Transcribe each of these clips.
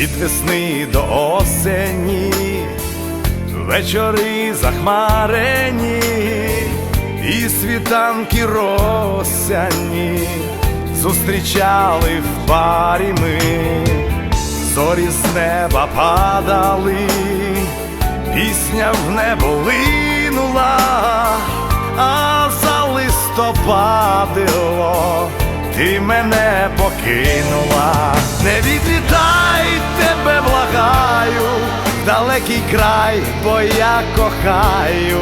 від весни до осені, вечори захмарені, і світанки росяні зустрічали в парі ми, зорі з неба падали, пісня в небо линула, а за листопадило ти мене покинула, не відлітай тебе, благаю, далекий край, бо я кохаю,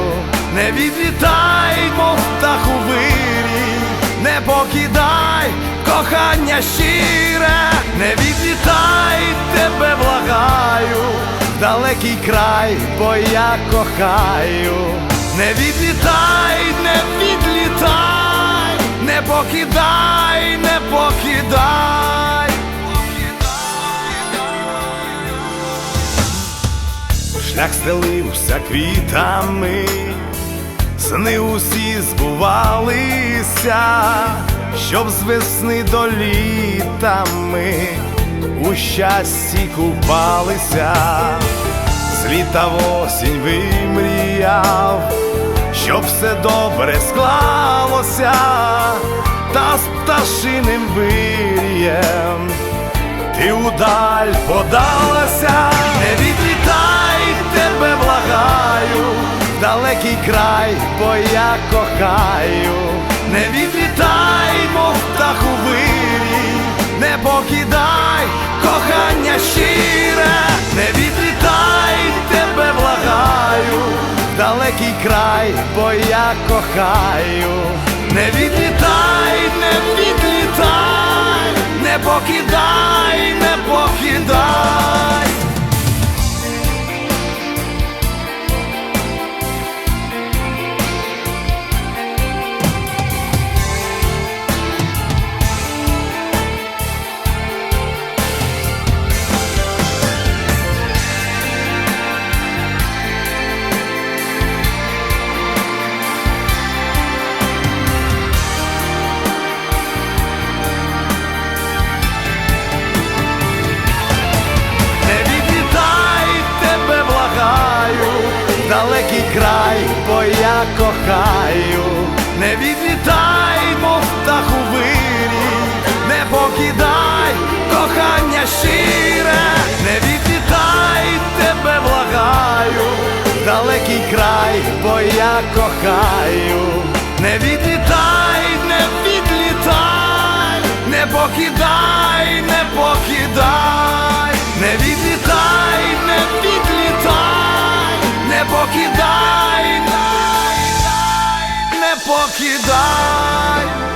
не відлітай, мов птах у вирі, не покидай кохання щире, не відлітай тебе, благаю, далекий край, бо я кохаю, не відлітай, не відлітай, не покидай, не покидай. Шлях стелився квітами, сни усі збувалися, щоб з весни до літа ми у щасті купалися, з літа в осінь вимріяв, щоб все добре склалося, та з пташиним вирієм ти удаль подалася, не відлітай тебе, благаю, далекий край, бо я кохаю, далекий край, бо я кохаю, не відлітай, не відлітай, не покидай, не далекий край, бо я кохаю, не відлітай, мов птах вирі, не покидай кохання щире, не відлітай тебе, благаю, далекий край, бо я кохаю, не відлітай, не відлітай, не покидай, не покидай, покидай.